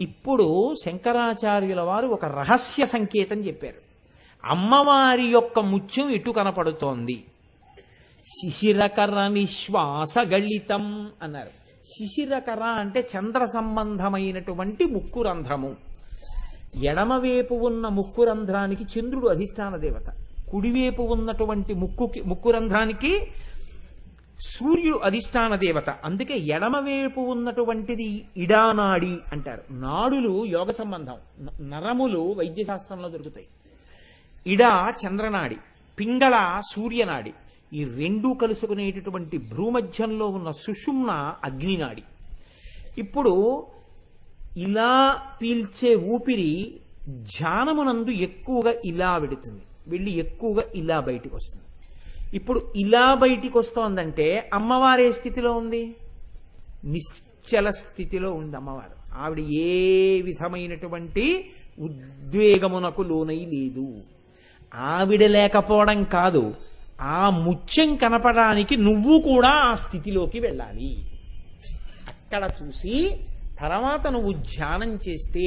ఇప్పుడు శంకరాచార్యుల వారు ఒక రహస్య సంకేతం చెప్పారు. అమ్మవారి యొక్క ముత్యం ఇటు కనపడుతోంది. శిశిరకర నిశ్వాస గళితం అన్నారు. శిశిరకర అంటే చంద్ర సంబంధమైనటువంటి ముక్కు రంధ్రము ఎడమవైపు ఉన్న ముక్కు రంధ్రానికి చంద్రుడు అధిష్టాన దేవత. కుడివైపు ఉన్నటువంటి ముక్కుకి ముక్కు రంధ్రానికి సూర్యుడు అధిష్టాన దేవత. అందుకే ఎడమవైపు ఉన్నటువంటిది ఇడానాడి అంటారు. నాడులు యోగ సంబంధం. నరములు వైద్యశాస్త్రంలో దొరుకుతాయి. ఇడా చంద్రనాడి పింగళ సూర్యనాడి. ఈ రెండూ కలుసుకునేటటువంటి భ్రూమధ్యంలో ఉన్న సుషుమ్న అగ్నినాడి. ఇప్పుడు ఇలా పీల్చే ఊపిరి ధ్యానమునందు ఎక్కువగా ఇలా వెడుతుంది. వెళ్ళి ఎక్కువగా ఇలా బయటికి వస్తుంది ఇప్పుడు ఇలా బయటికి వస్తోందంటే అమ్మవారు ఏ స్థితిలో ఉంది? నిశ్చల స్థితిలో ఉంది అమ్మవారు. ఆవిడ ఏ విధమైనటువంటి ఉద్వేగమునకు లోనై లేదు. ఆవిడ లేకపోవడం కాదు ఆ ముత్యం కనపడానికి నువ్వు కూడా ఆ స్థితిలోకి వెళ్ళాలి. అక్కడ చూసి తర్వాత నువ్వు ధ్యానం చేస్తే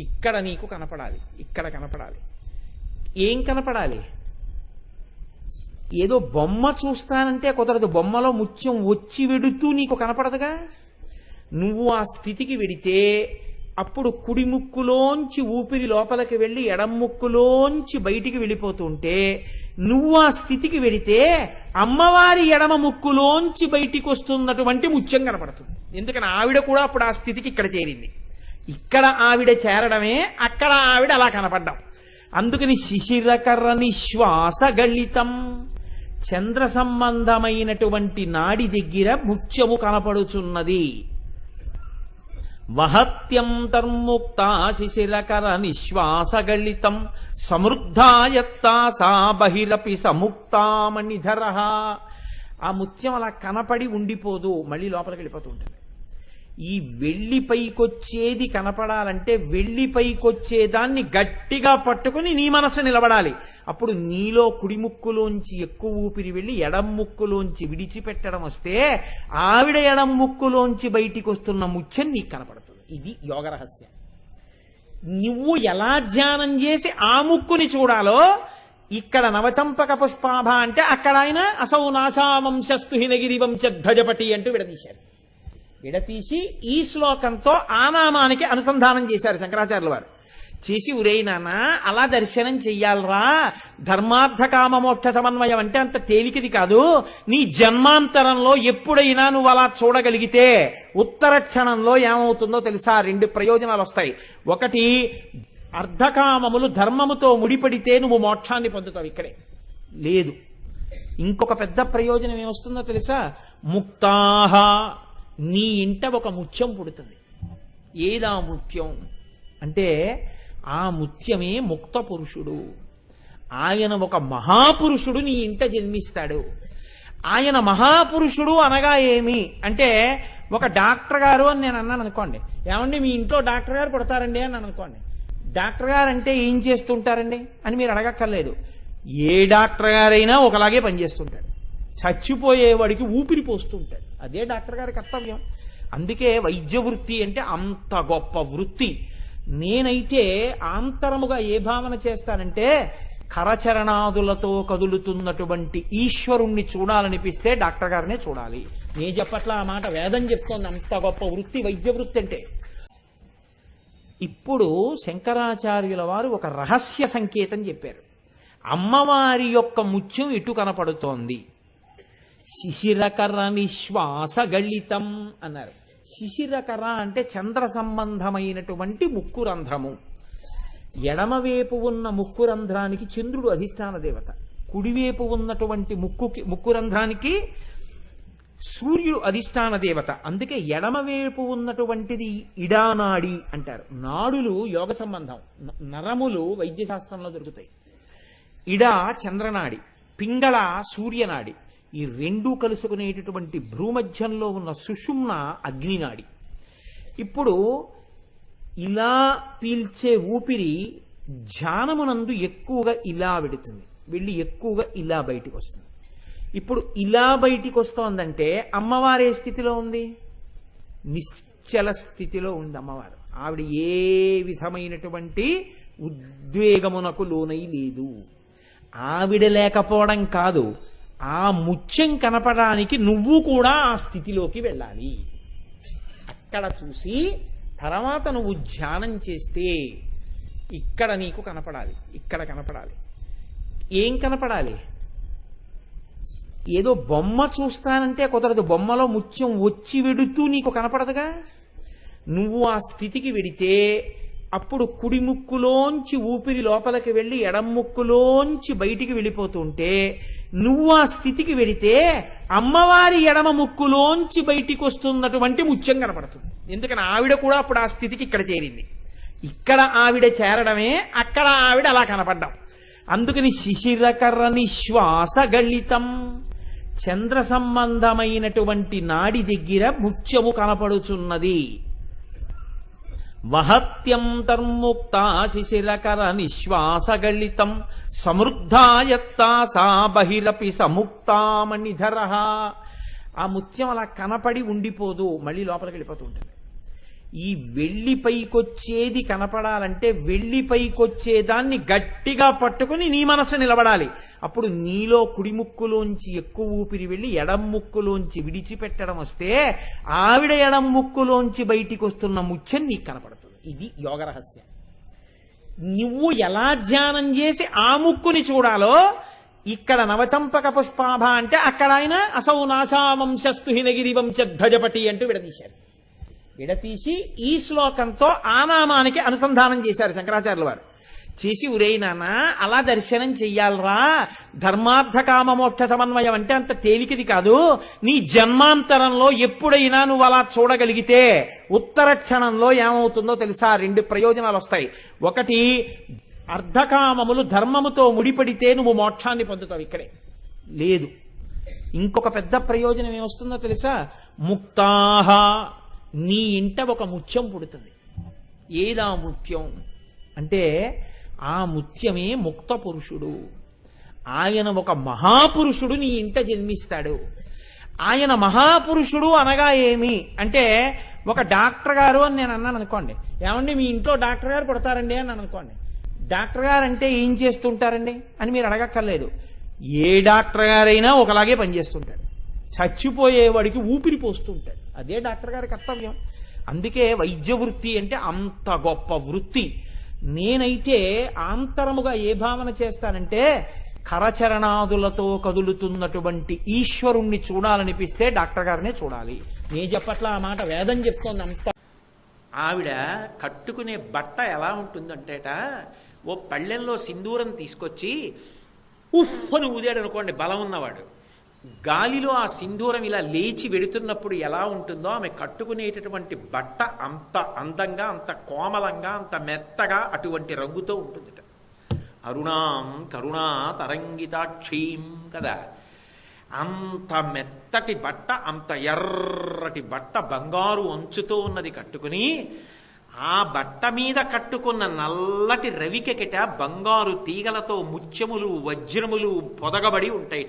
ఇక్కడ నీకు కనపడాలి ఇక్కడ కనపడాలి. ఏం కనపడాలి? ఏదో బొమ్మ చూస్తానంటే కుదరదు. బొమ్మలో ముత్యం వచ్చి వెడుతూ నీకు కనపడదుగా? నువ్వు ఆ స్థితికి వెడితే అప్పుడు కుడి ముక్కులోంచి ఊపిరి లోపలికి వెళ్ళి ఎడం ముక్కులోంచి బయటికి వెళ్ళిపోతుంటే నువ్వు ఆ స్థితికి వెడితే అమ్మవారి ఎడమ ముక్కులోంచి బయటికి వస్తున్నటువంటి ముత్యం కనపడుతుంది. ఎందుకని ఆవిడ కూడా అప్పుడు ఆ స్థితికి ఇక్కడ చేరింది. ఇక్కడ ఆవిడ చేరడమే అక్కడ ఆవిడ అలా కనపడ్డాం. అందుకని శిశిరకర్ర నిశ్వాస గళితం చంద్ర సంబంధమైనటువంటి నాడి దగ్గర ముత్యము కనపడుచున్నది. వహత్యంతర్ముక్త శిశిరకర నిశ్వాసగళితం సమృద్ధాయత్తా సా బహిరపి సముక్తామణిధర ఆ ముత్యం అలా కనపడి ఉండిపోదు మళ్ళీ లోపలికి వెళ్ళిపోతూ ఉంటుంది. ఈ వెళ్ళి పైకొచ్చేది కనపడాలంటే వెళ్ళి పైకొచ్చేదాన్ని గట్టిగా పట్టుకుని నీ మనసు నిలబడాలి. అప్పుడు నీలో కుడి ముక్కులోంచి ఎక్కువ ఊపిరి వెళ్ళి ఎడం ముక్కులోంచి విడిచిపెట్టడం వస్తే ఆవిడ ఎడం ముక్కులోంచి బయటికి వస్తున్న ముచ్చని నీకు కనపడుతుంది. ఇది యోగ రహస్యం నువ్వు ఎలా ధ్యానం చేసి ఆ ముక్కుని చూడాలో ఇక్కడ నవచంపక పుష్పాభ అంటే అక్కడ ఆయన అసౌ నాశావంశస్థు హినగిరి వంశధ్వజపటి అంటూ విడదీశారు. విడతీసి ఈ శ్లోకంతో ఆ నామానికి అనుసంధానం చేశారు శంకరాచార్యుల వారు. చేసి ఉరే నాన్న అలా దర్శనం చెయ్యాలరా. ధర్మార్థ మోక్ష సమన్వయం అంటే అంత తేలికది కాదు. నీ జన్మాంతరంలో ఎప్పుడైనా నువ్వు అలా చూడగలిగితే ఉత్తర క్షణంలో ఏమవుతుందో తెలుసా? రెండు ప్రయోజనాలు వస్తాయి ఒకటి అర్ధకామములు ధర్మముతో ముడిపడితే నువ్వు మోక్షాన్ని పొందుతావు ఇక్కడే. లేదు. ఇంకొక పెద్ద ప్రయోజనం ఏమొస్తుందో తెలుసా? ముక్తాహ. నీ ఇంట ఒక ముత్యం పుడుతుంది. ఏదా ముత్యం? అంటే ఆ ముత్యమే ముక్త పురుషుడు. ఆయన ఒక మహాపురుషుడు నీ ఇంట జన్మిస్తాడు. ఆయన మహాపురుషుడు అనగా ఏమి? అంటే ఒక డాక్టర్ గారు అని నేను అన్నాను అనుకోండి. ఏమండి మీ ఇంట్లో డాక్టర్ గారు పుడతారండి అని అనుకోండి. డాక్టర్ గారు అంటే ఏం చేస్తుంటారండి అని మీరు అడగక్కర్లేదు. ఏ డాక్టర్ గారైనా ఒకలాగే పనిచేస్తుంటాడు. చచ్చిపోయేవాడికి ఊపిరి పోస్తుంటాడు. అదే డాక్టర్ గారి కర్తవ్యం. అందుకే వైద్య వృత్తి అంటే అంత గొప్ప వృత్తి. నేనైతే ఆంతరముగా ఏ భావన చేస్తానంటే కరచరణాదులతో కదులుతున్నటువంటి ఈశ్వరుణ్ణి చూడాలనిపిస్తే డాక్టర్ గారినే చూడాలి. నే చెప్పట్లా ఆ మాట వేదం చెప్తోంది అంత గొప్ప వృత్తి వైద్య వృత్తి అంటే. ఇప్పుడు శంకరాచార్యుల వారు ఒక రహస్య సంకేతం చెప్పారు. అమ్మవారి యొక్క ముత్యం ఇటు కనపడుతోంది. శిశిరకర నిశ్వాస గళితం అన్నారు. శిశిరకర అంటే చంద్ర సంబంధమైనటువంటి ముక్కు రంధ్రము ఎడమవైపు ఉన్న ముక్కు రంధ్రానికి చంద్రుడు అధిష్టాన దేవత. కుడివైపు ఉన్నటువంటి ముక్కుకి ముక్కు రంధ్రానికి సూర్యుడు అధిష్టాన దేవత. అందుకే ఎడమవైపు ఉన్నటువంటిది ఇడానాడి అంటారు. నాడులు యోగ సంబంధం. నరములు వైద్యశాస్త్రంలో దొరుకుతాయి. ఇడా చంద్రనాడి. పింగళ సూర్యనాడి. ఈ రెండూ కలుసుకునేటటువంటి భ్రూమధ్యంలో ఉన్న సుషుమ్న అగ్నినాడి. ఇప్పుడు ఇలా పీల్చే ఊపిరి ధ్యానమునందు ఎక్కువగా ఇలా పెడుతుంది వెళ్ళి ఎక్కువగా ఇలా బయటికి వస్తుంది. ఇప్పుడు ఇలా బయటికి వస్తోందంటే అమ్మవారు ఏ స్థితిలో ఉంది? నిశ్చల నిశ్చల స్థితిలో ఉంది అమ్మవారు. ఆవిడ ఏ విధమైనటువంటి ఉద్వేగమునకు లోనై లేదు. ఆవిడ లేకపోవడం కాదు ఆ ముత్యం కనపడానికి నువ్వు కూడా ఆ స్థితిలోకి వెళ్ళాలి. అక్కడ చూసి తర్వాత నువ్వు ధ్యానం చేస్తే ఇక్కడ నీకు కనపడాలి ఇక్కడ కనపడాలి. ఏం కనపడాలి? ఏదో బొమ్మ చూస్తానంటే కుదరదు. బొమ్మలో ముత్యం వచ్చి వెడుతూ నీకు కనపడదుగా? నువ్వు ఆ స్థితికి వెడితే అప్పుడు కుడి ముక్కులోంచి ఊపిరి లోపలికి వెళ్ళి ఎడం ముక్కులోంచి బయటికి వెళ్ళిపోతుంటే నువ్వు ఆ స్థితికి వెడితే అమ్మవారి ఎడమ ముక్కులోంచి బయటికి వస్తున్నటువంటి ముత్యం కనపడుతుంది. ఎందుకని ఆవిడ కూడా అప్పుడు ఆ స్థితికి ఇక్కడ చేరింది. ఇక్కడ ఆవిడ చేరడమే అక్కడ ఆవిడ అలా కనపడ్డాం. అందుకని శిశిరకర్ర నిశ్వాస గళితం. చంద్ర సంబంధమైనటువంటి నాడి దగ్గర ముత్యము కనపడుచున్నది. వహత్యంతర్ముక్త శిశిరకర నిశ్వాసగళితం సమృద్ధాయత్తా సా బహిరపి సముక్తామణిధర. ఆ ముత్యం అలా కనపడి ఉండిపోదు మళ్ళీ లోపలికి వెళ్ళిపోతూ ఉంటుంది. ఈ వెళ్ళి పైకొచ్చేది కనపడాలంటే వెళ్ళి పైకొచ్చేదాన్ని గట్టిగా పట్టుకుని నీ మనసు నిలబడాలి. అప్పుడు నీలో కుడిముక్కులోంచి ఎక్కువ ఊపిరి వెళ్ళి ఎడం ముక్కులోంచి విడిచిపెట్టడం వస్తే ఆవిడ ఎడం ముక్కులోంచి బయటికి వస్తున్న ముత్యం నీకు కనపడుతుంది. ఇది యోగ రహస్యం నువ్వు ఎలా ధ్యానం చేసి ఆ ముక్కుని చూడాలో ఇక్కడ నవచంపక పుష్పాభ అంటే అక్కడ ఆయన అసౌ నాశావంశస్తు హినగిరి వంశధ్వజపటి అంటూ విడదీశారు విడతీసి ఈ శ్లోకంతో ఆ నామానికి అనుసంధానం చేశారు శంకరాచార్యుల వారు. చేసి ఉరే నాన్న అలా దర్శనం చెయ్యాలరా. ధర్మార్థ కామ మోక్ష సమన్వయం అంటే అంత తేలికది కాదు. నీ జన్మాంతరంలో ఎప్పుడైనా నువ్వు అలా చూడగలిగితే ఉత్తర క్షణంలో ఏమవుతుందో తెలుసా? రెండు ప్రయోజనాలు వస్తాయి. ఒకటి అర్ధకామములు ధర్మముతో ముడిపడితే నువ్వు మోక్షాన్ని పొందుతావు ఇక్కడే. లేదు. ఇంకొక పెద్ద ప్రయోజనం ఏమొస్తుందో తెలుసా? ముక్తాహ. నీ ఇంట ఒక ముత్యం పుడుతుంది. ఏదా ముత్యం? అంటే ఆ ముత్యమే ముక్త పురుషుడు ఆయన ఒక మహాపురుషుడు నీ ఇంట జన్మిస్తాడు. ఆయన మహాపురుషుడు అనగా ఏమి? అంటే ఒక డాక్టర్ గారు అని నేను అన్నాను అనుకోండి. ఏమండి మీ ఇంట్లో డాక్టర్ గారు పుడతారండి అని అనుకోండి. డాక్టర్ గారు అంటే ఏం చేస్తుంటారండి అని మీరు అడగక్కర్లేదు. ఏ డాక్టర్ గారైనా ఒకలాగే పనిచేస్తుంటాడు. చచ్చిపోయేవాడికి ఊపిరి పోస్తుంటాడు. అదే డాక్టర్ గారి కర్తవ్యం. అందుకే వైద్య వృత్తి అంటే అంత గొప్ప వృత్తి. నేనైతే ఆంతరముగా ఏ భావన చేస్తానంటే కరచరణాదులతో కదులుతున్నటువంటి ఈశ్వరుణ్ణి చూడాలనిపిస్తే డాక్టర్ గారినే చూడాలి. నేను చెప్పట్లా ఆ మాట వేదం చెప్తోంది అంత. ఆవిడ కట్టుకునే బట్ట ఎలా ఉంటుందంటేట ఓ పళ్ళెంలో సింధూరం తీసుకొచ్చి ఉఫ్ అని ఊదాడు అనుకోండి బలం ఉన్నవాడు. గాలిలో ఆ సింధూరం ఇలా లేచి వెడుతున్నప్పుడు ఎలా ఉంటుందో ఆమె కట్టుకునేటటువంటి బట్ట అంత అందంగా అంత కోమలంగా అంత మెత్తగా అటువంటి రంగుతో ఉంటుందిట. అరుణాం కరుణా తరంగితాక్షీం కదా. అంత మెత్తటి బట్ట అంత ఎర్రటి బట్ట బంగారు అంచుతో ఉన్నది కట్టుకుని ఆ బట్ట మీద కట్టుకున్న నల్లటి రవికెకిట బంగారు తీగలతో ముత్యములు వజ్రములు పొదగబడి ఉంటాయిట.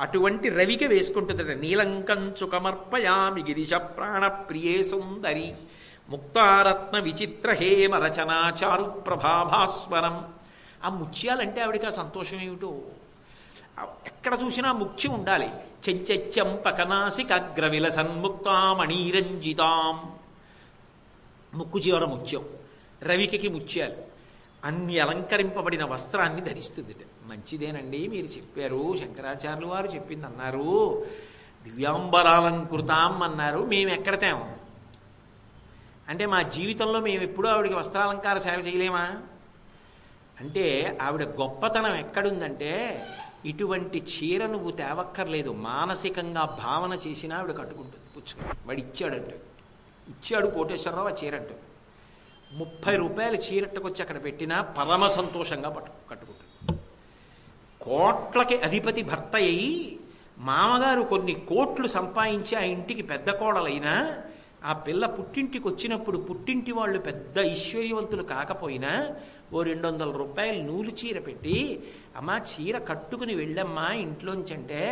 అటువంటి రవిక వేసుకుంటుందట. నీలంకంచు కమర్పయామి గిరిజ ప్రాణ ప్రియే సుందరి. ముక్తారత్న విచిత్ర హేమ రచనాచారు ప్రభాభాస్వరం ఆ ముత్యాలంటే ఆవిడకి ఆ సంతోషం ఏమిటో? ఎక్కడ చూసినా ముఖ్యం ఉండాలి. చెంచెచ్చం పకనాసికగ్రవిల సన్ముక్తామణీరంజితాం ముక్కు చివర ముత్యం. రవికకి ముత్యాలు. అన్ని అలంకరింపబడిన వస్త్రాన్ని ధరిస్తుంది మంచిదేనండి మీరు చెప్పారు. శంకరాచార్యులు వారు చెప్పింది అన్నారు దివ్యాంబరాలంకృతాం అన్నారు. మేము ఎక్కడతాం? అంటే మా జీవితంలో మేము ఎప్పుడూ ఆవిడకి వస్త్రాలంకార సేవ చేయలేమా? అంటే ఆవిడ గొప్పతనం ఎక్కడుందంటే ఇటువంటి చీర నువ్వు తేవక్కర్లేదు. మానసికంగా భావన చేసినా ఆవిడ కట్టుకుంటుంది. పుచ్చుకొని వాడు ఇచ్చాడంటే ఇచ్చాడు కోటేశ్వరరావు ఆ చీర ముప్పై రూపాయల చీరట్టుకొచ్చి అక్కడ పెట్టినా పరమ సంతోషంగా పట్టు కోట్లకి అధిపతి భర్త అయి మామగారు కొన్ని కోట్లు సంపాదించి ఆ ఇంటికి పెద్ద కోడలైనా ఆ పిల్ల పుట్టింటికి వచ్చినప్పుడు పుట్టింటి వాళ్ళు పెద్ద ఐశ్వర్యవంతులు కాకపోయినా ఓ రెండు వందల రూపాయలు నూలు చీర పెట్టి అమ్మా చీర కట్టుకుని వెళ్ళమ్మా ఇంట్లోంచి అంటే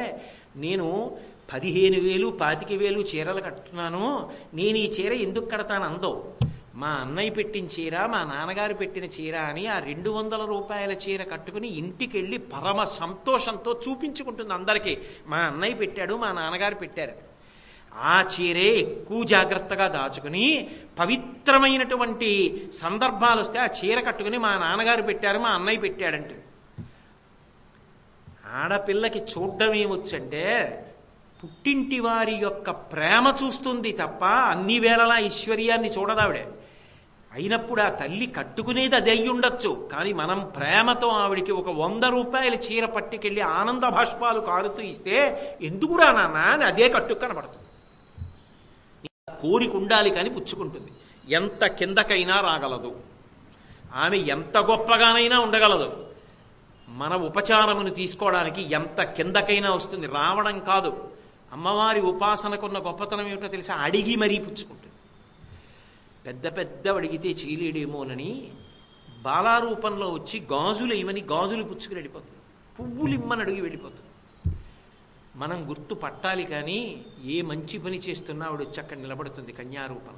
నేను పదిహేను వేలు పాతిక వేలు చీరలు కట్టున్నాను నేను ఈ చీర ఎందుకు కడతాను అందో మా అన్నయ్య పెట్టిన చీర మా నాన్నగారు పెట్టిన చీర అని ఆ రెండు వందల రూపాయల చీర కట్టుకుని ఇంటికి వెళ్ళి పరమ సంతోషంతో చూపించుకుంటుంది అందరికీ. మా అన్నయ్య పెట్టాడు మా నాన్నగారు పెట్టారు. ఆ చీరే ఎక్కువ జాగ్రత్తగా దాచుకుని పవిత్రమైనటువంటి సందర్భాలు వస్తే ఆ చీర కట్టుకుని మా నాన్నగారు పెట్టారు మా అన్నయ్య పెట్టాడంటే. ఆడపిల్లకి చూడడం ఏమొచ్చంటే పుట్టింటి వారి యొక్క ప్రేమ చూస్తుంది తప్ప అన్ని వేళలా ఐశ్వర్యాన్ని చూడదావిడే. అయినప్పుడు ఆ తల్లి కట్టుకునేది అది అయి ఉండొచ్చు కానీ మనం ప్రేమతో ఆవిడికి ఒక వంద రూపాయల చీర పట్టుకెళ్ళి ఆనంద భాష్పాలు కారుతూ ఇస్తే ఎందుకురా నాన్న అని అదే కట్టు కనబడుతుంది. కోరిక ఉండాలి కానీ పుచ్చుకుంటుంది. ఎంత కిందకైనా రాగలదు. ఆమె ఎంత గొప్పగానైనా ఉండగలదు. మన ఉపచారమును తీసుకోవడానికి ఎంత కిందకైనా వస్తుంది. రావడం కాదు. అమ్మవారి ఉపాసనకున్న గొప్పతనం ఏమిటో తెలిసి? అడిగి మరీ పుచ్చుకుంటుంది. పెద్ద పెద్ద అడిగితే చీలేడేమోనని బాలారూపంలో వచ్చి గాజులు ఇవ్వని గాజులు పుచ్చుకుని వెళ్ళిపోతుంది. పువ్వులు ఇమ్మని అడిగి వెళ్ళిపోతుంది. మనం గుర్తు పట్టాలి కానీ ఏ మంచి పని చేస్తున్నా ఆవిడ వచ్చి అక్కడ నిలబడుతుంది కన్యారూపం